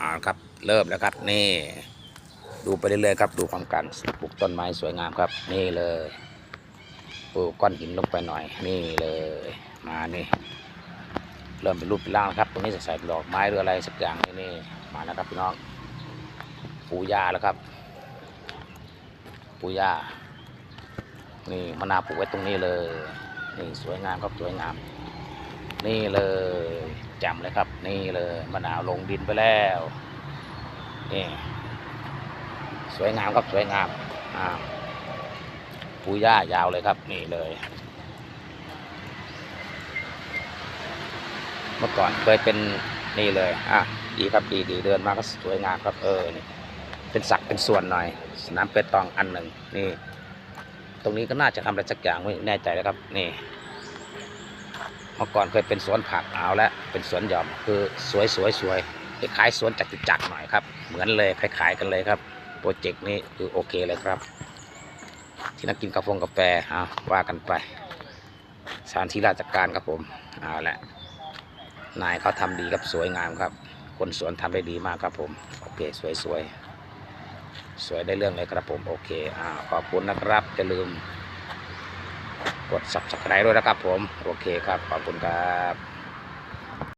อ่าครับเริ่มแล้วครับนี่ดูไปเรื่อยๆครับดูความกันปลูกต้นไม้สวยงามครับ นี่เลยปลูกก้อนหินลงไปหน่อย นี่เลยมานี่ เริ่มเป็นรูปเป็นร่างครับตรงนี้จะใส่ดอกไม้หรืออะไรสักอย่างนี่นี่มาแล้วครับพี่น้องปูยาแล้วครับ ปูยานี่มะนาวปลูกไว้ตรงนี้เลยนี่สวยงามครับสวยงาม นี่เลยจำเลยครับนี่เลยมะนาวลงดินไปแล้วนี่สวยงามครับสวยงามอ่าปูย่ายาวเลยครับนี่เลย เมื่อก่อนเคยเป็นนี่เลยอะดีครับดีดีเดินมาก็สวยงามครับเออนี่เป็นสักเป็นส่วนหน่อย สนามเปตองอันหนึ่งนี่ ตรงนี้ก็น่าจะทำอะไรสักอย่างไม่แน่ใจแล้วครับนี่ เมื่อก่อนเคยเป็นสวนผักเอาแล้วเป็นสวนหย่อมคือสวยสวยสวยคล้ายสวนจักรจักรหน่อยครับ เหมือนเลยคล้ายๆกันเลยครับโปรเจกต์นี้คือโอเคเลยครับ ที่นักกินกาแฟกาแฟเอาว่ากันไปสถานที่ราชการครับผมเอาละนายเขาทำดีครับสวยงามครับ คนสวนทำได้ดีมากครับผมโอเคสวยสวยสวยได้เรื่องเลยครับผมโอเคอ่าขอบคุณนะครับอย่าลืม กด subscribe ด้วยนะครับผม โอเคครับ ขอบคุณครับ